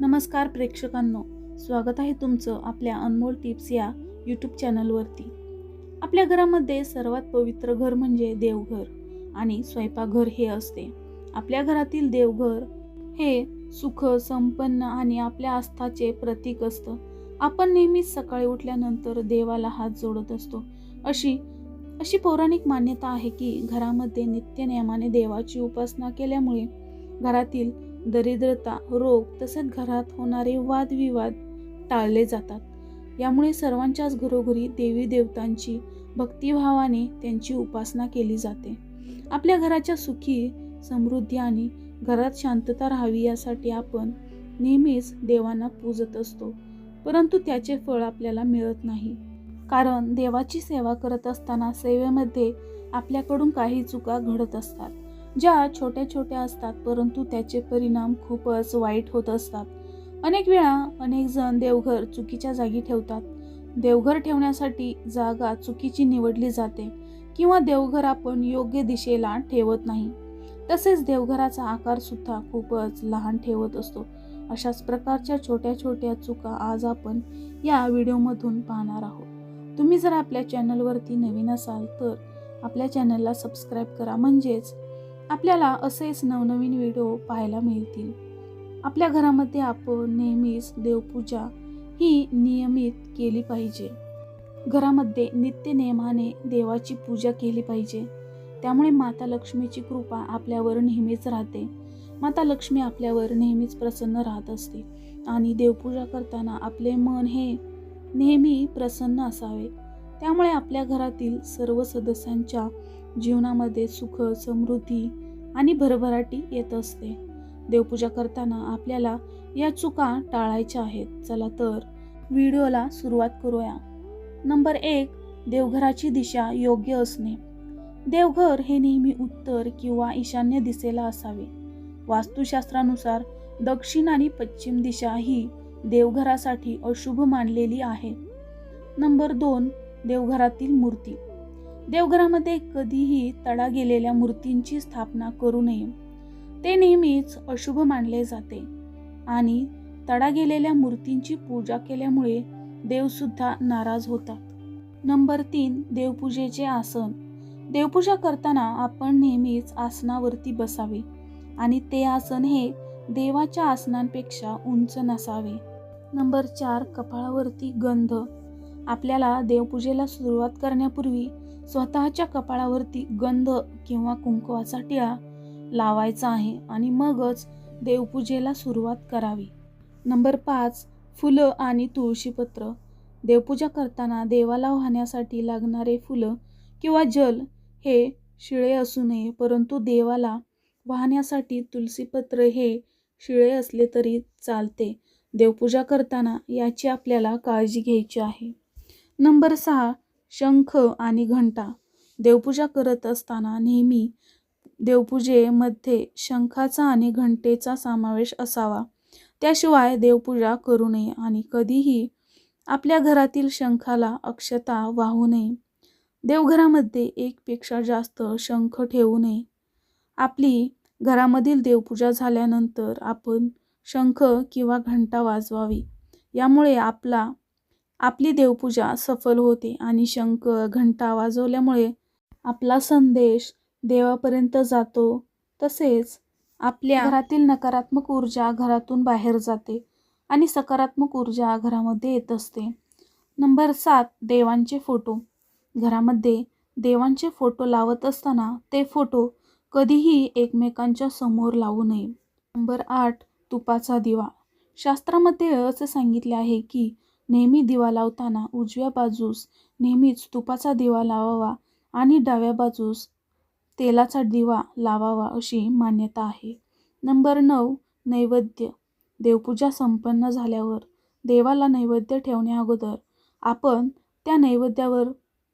नमस्कार प्रेक्षकांनो स्वागत आहे तुमचं आपल्या अनमोल टिप्स या यूट्यूब चॅनलवरती. आपल्या घरामध्ये सर्वात पवित्र घर म्हणजे देवघर आणि स्वयंपाकघर हे असते. आपल्या घरातील देवघर हे सुख संपन्न आणि आपल्या आस्थाचे प्रतीक असतं. आपण नेहमीच सकाळी उठल्यानंतर देवाला हात जोडत असतो. अशी अशी पौराणिक मान्यता आहे की घरामध्ये नित्यनियमाने देवाची उपासना केल्यामुळे घरातील दरिद्रता रोग तसेच घरात होणारे वादविवाद टाळले जातात. यामुळे सर्वांच्याच घरोघरी देवी देवतांची भक्तिभावाने त्यांची उपासना केली जाते. आपल्या घराच्या सुखी समृद्धी आणि घरात शांतता राहावी यासाठी आपण नेहमीच देवांना पूजत असतो परंतु त्याचे फळ आपल्याला मिळत नाही. कारण देवाची सेवा करत असताना सेवेमध्ये आपल्याकडून काही चुका घडत असतात. ज्या छोट्या छोट्या असतात परंतु त्याचे परिणाम खूपच वाईट होत असतात. अनेक वेळा अनेक जण देवघर चुकीच्या जागी ठेवतात. देवघर ठेवण्यासाठी जागा चुकीची निवडली जाते किंवा देवघर आपण योग्य दिशेला ठेवत नाही. तसेच देवघराचा आकार सुद्धा खूपच लहान ठेवत असतो. अशाच प्रकारच्या छोट्या छोट्या चुका आज आपण या व्हिडिओमधून पाहणार आहोत. तुम्ही जर आपल्या चॅनलवरती नवीन असाल तर आपल्या चॅनलला सबस्क्राईब करा. म्हणजेच आपल्याला असेच नवनवीन व्हिडिओ पाहायला मिळतील. आपल्या घरामध्ये आपण नेहमीच देवपूजा ही नियमित केली पाहिजे. घरामध्ये नित्य नियमाने देवाची पूजा केली पाहिजे. त्यामुळे माता लक्ष्मीची कृपा आपल्यावर नेहमीच राहते. माता लक्ष्मी आपल्यावर नेहमीच प्रसन्न राहत असते. आणि देवपूजा करताना आपले मन हे नेहमी प्रसन्न असावे. त्यामुळे आपल्या घरातील सर्व सदस्यांच्या जीवनामध्ये सुख समृद्धी आणि भरभराटी येत असते. देवपूजा करताना आपल्याला या चुका टाळायच्या आहेत. चला तर व्हिडिओला सुरुवात करूया. नंबर एक देवघराची दिशा योग्य असणे. देवघर हे नेहमी उत्तर किंवा ईशान्य दिशेला असावे. वास्तुशास्त्रानुसार दक्षिण आणि पश्चिम दिशा ही देवघरासाठी अशुभ मानलेली आहे. नंबर दोन देवघरातील मूर्ती. देवघरामध्ये कधीही तडा गेलेल्या मूर्तींची स्थापना करू नये. ते नेहमीच अशुभ मानले जाते आणि तडा गेलेल्या मूर्तींची पूजा केल्यामुळे देवसुद्धा नाराज होतात. नंबर तीन देवपूजेचे आसन. देवपूजा करताना आपण नेहमीच आसनावरती बसावे आणि ते आसन हे देवाच्या आसनांपेक्षा उंच नसावे. नंबर चार कपाळावरती गंध. आपल्याला देवपूजेला सुरुवात करण्यापूर्वी स्वतःच्या कपाळावरती गंध किंवा कुंकवाचा टिळा लावायचा आहे आणि मगच देवपूजेला सुरुवात करावी. नंबर पाच फुलं आणि तुळशीपत्र. देवपूजा करताना देवाला वाहण्यासाठी लागणारे फुलं किंवा जल हे शिळे असू नये परंतु देवाला वाहण्यासाठी तुलसीपत्र हे शिळे असले तरी चालते. देवपूजा करताना याची आपल्याला काळजी घ्यायची आहे. नंबर सहा शंख आणि घंटा. देवपूजा करत असताना नेहमी देवपूजेमध्ये शंखाचा आणि घंटेचा समावेश असावा. त्याशिवाय देवपूजा करू नये आणि कधीही आपल्या घरातील शंखाला अक्षता वाहू नये. देवघरामध्ये एकपेक्षा जास्त शंख ठेवू नये. आपली घरामधील देवपूजा झाल्यानंतर आपण शंख किंवा घंटा वाजवावी. यामुळे आपला आपली देवपूजा सफल होते आणि शंख घंटा वाजवल्यामुळे आपला संदेश देवापर्यंत जातो. तसेच आपल्या घरातील नकारात्मक ऊर्जा घरातून बाहेर जाते आणि सकारात्मक ऊर्जा घरामध्ये येत असते. नंबर सात देवांचे फोटो. घरामध्ये देवांचे फोटो लावत असताना ते फोटो कधीही एकमेकांच्या समोर लावू नये. नंबर आठ तुपाचा दिवा. शास्त्रामध्ये असे सांगितले आहे की नेहमी दिवा लावताना उजव्या बाजूस नेहमीच तुपाचा दिवा लावावा आणि डाव्या बाजूस तेलाचा दिवा लावावा अशी मान्यता आहे. नंबर नऊ नैवेद्य. देवपूजा संपन्न झाल्यावर देवाला नैवेद्य ठेवण्या अगोदर आपण त्या नैवेद्यावर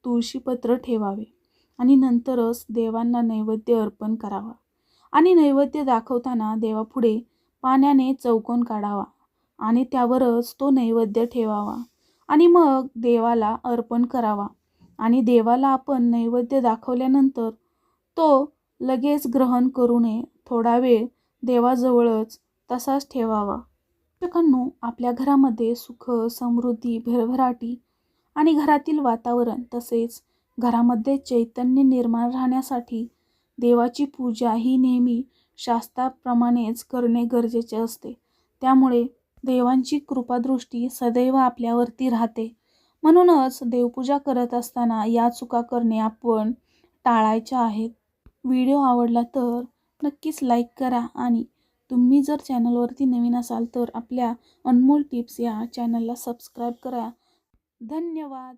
तुळशीपत्र ठेवावे आणि नंतरच देवांना नैवेद्य अर्पण करावा आणि नैवेद्य दाखवताना देवापुढे पाण्याने चौकोन काढावा. आणि त्यावरच तो नैवेद्य ठेवावा. आणि मग देवाला अर्पण करावा. आणि देवाला आपण नैवेद्य दाखवल्यानंतर तो लगेच ग्रहण करू नये. थोडा वेळ देवाजवळच तसाच ठेवावा. शिक्षकांनो आपल्या घरामध्ये सुख समृद्धी भरभराटी आणि घरातील वातावरण तसेच घरामध्ये चैतन्य निर्माण राहण्यासाठी देवाची पूजा ही नेहमी शास्त्राप्रमाणेच करणे गरजेचे असते. त्यामुळे देवांची कृपादृष्टी सदैव आपल्यावरती राहते. म्हणूनच देवपूजा करत असताना या चुका करणे आपण टाळायच्या आहेत व्हिडिओ आवडला तर नक्कीच लाईक करा आणि तुम्ही जर चॅनलवरती नवीन असाल तर आपल्या अनमोल टिप्स या चॅनलला सबस्क्राईब करा. धन्यवाद.